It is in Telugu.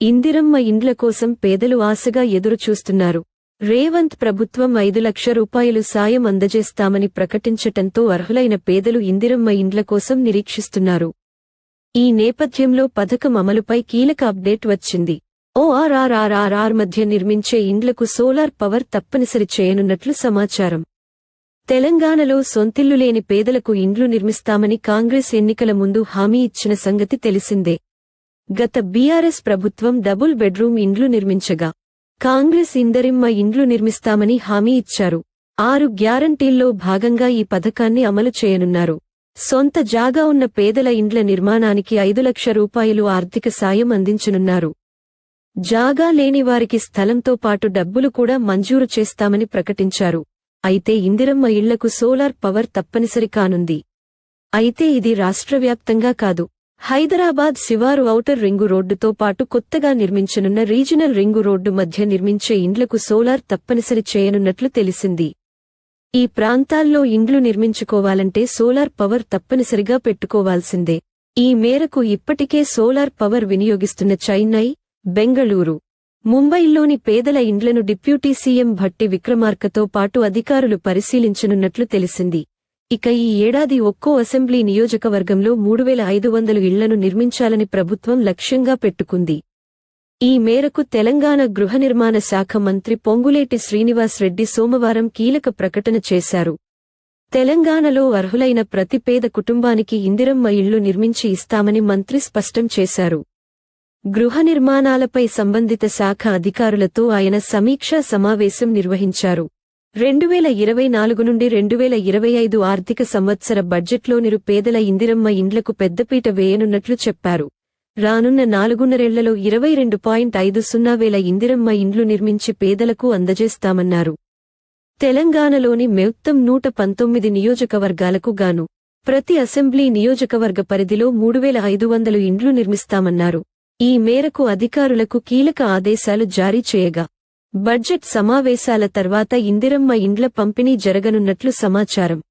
ఇందిరమ్మ ఇండ్ల కోసం పేదలు ఆశగా ఎదురుచూస్తున్నారు. రేవంత్ ప్రభుత్వం ఐదు లక్ష రూపాయలు సాయం అందజేస్తామని ప్రకటించటంతో అర్హులైన పేదలు ఇందిరమ్మ ఇండ్ల కోసం నిరీక్షిస్తున్నారు. ఈ నేపథ్యంలో పథకం అమలుపై కీలక అప్డేట్ వచ్చింది. ఓఆర్ఆర్ఆర్ఆర్ఆర్ మధ్య నిర్మించే ఇండ్లకు సోలార్ పవర్ తప్పనిసరి చేయనున్నట్లు సమాచారం. తెలంగాణలో సొంతిల్లు లేని పేదలకు ఇండ్లు నిర్మిస్తామని కాంగ్రెస్ ఎన్నికల ముందు హామీ ఇచ్చిన సంగతి తెలిసిందే. గత బీఆర్ఎస్ ప్రభుత్వం డబుల్ బెడ్రూమ్ ఇండ్లు నిర్మించగా కాంగ్రెస్ ఇందరిమ్మ ఇండ్లు నిర్మిస్తామని హామీ ఇచ్చారు. ఆరు గ్యారంటీల్లో భాగంగా ఈ పథకాన్ని అమలు చేయనున్నారు. సొంత జాగా ఉన్న పేదల ఇండ్ల నిర్మాణానికి ఐదు లక్ష రూపాయలు ఆర్థిక సాయం అందించనున్నారు. జాగా లేని వారికి స్థలంతో పాటు డబ్బులు కూడా మంజూరు చేస్తామని ప్రకటించారు. అయితే ఇందిరమ్మ ఇళ్ళకు సోలార్ పవర్ తప్పనిసరి కానుంది. అయితే ఇది రాష్ట్రవ్యాప్తంగా కాదు. హైదరాబాద్ శివారు ఔటర్ రింగు రోడ్డుతో పాటు కొత్తగా నిర్మించనున్న రీజనల్ రింగు రోడ్డు మధ్య నిర్మించే ఇండ్లకు సోలార్ తప్పనిసరి చేయనున్నట్లు తెలిసింది. ఈ ప్రాంతాల్లో ఇండ్లు నిర్మించుకోవాలంటే సోలార్ పవర్ తప్పనిసరిగా పెట్టుకోవాల్సిందే. ఈ మేరకు ఇప్పటికే సోలార్ పవర్ వినియోగిస్తున్న చైన్నై బెంగళూరు ముంబైలోని పేదల ఇండ్లను డిప్యూటీ సీఎం భట్టి విక్రమార్కతో పాటు అధికారులు పరిశీలించనున్నట్లు తెలిసింది. ఇక ఈ ఏడాది ఒక్కో అసెంబ్లీ నియోజకవర్గంలో మూడు వేల ఐదు వందలు ఇళ్ళను నిర్మించాలని ప్రభుత్వం లక్ష్యంగా పెట్టుకుంది. ఈ మేరకు తెలంగాణ గృహ నిర్మాణ శాఖ మంత్రి పొంగులేటి శ్రీనివాస్ రెడ్డి సోమవారం కీలక ప్రకటన చేశారు. తెలంగాణలో అర్హులైన ప్రతి పేద కుటుంబానికి ఇందిరమ్మ ఇళ్ళు నిర్మించి ఇస్తామని మంత్రి స్పష్టం చేశారు. గృహ నిర్మాణాలపై సంబంధిత శాఖ అధికారులతో ఆయన సమీక్షా సమావేశం నిర్వహించారు. రెండువేల ఇరవై నాలుగు నుండి రెండువేల ఇరవై ఐదు ఆర్థిక సంవత్సర బడ్జెట్లో నిరుపేదల ఇందిరమ్మ ఇండ్లకు పెద్దపీట వేయనున్నట్లు చెప్పారు. రానున్న నాలుగున్నరేళ్ళలో ఇరవై రెండు పాయింట్ ఐదు సున్నా వేల ఇందిరమ్మ ఇండ్లు నిర్మించి పేదలకు అందజేస్తామన్నారు. తెలంగాణలోని మొత్తం నూట పంతొమ్మిది నియోజకవర్గాలకు గాను ప్రతి అసెంబ్లీ నియోజకవర్గ పరిధిలో మూడు వేల ఐదు వందలు ఇండ్లు నిర్మిస్తామన్నారు. ఈ మేరకు అధికారులకు కీలక ఆదేశాలు జారీ చేయగా బడ్జెట్ సమావేశాల తర్వాత ఇందిరమ్మ ఇండ్ల పంపిణీ జరగనున్నట్లు సమాచారం.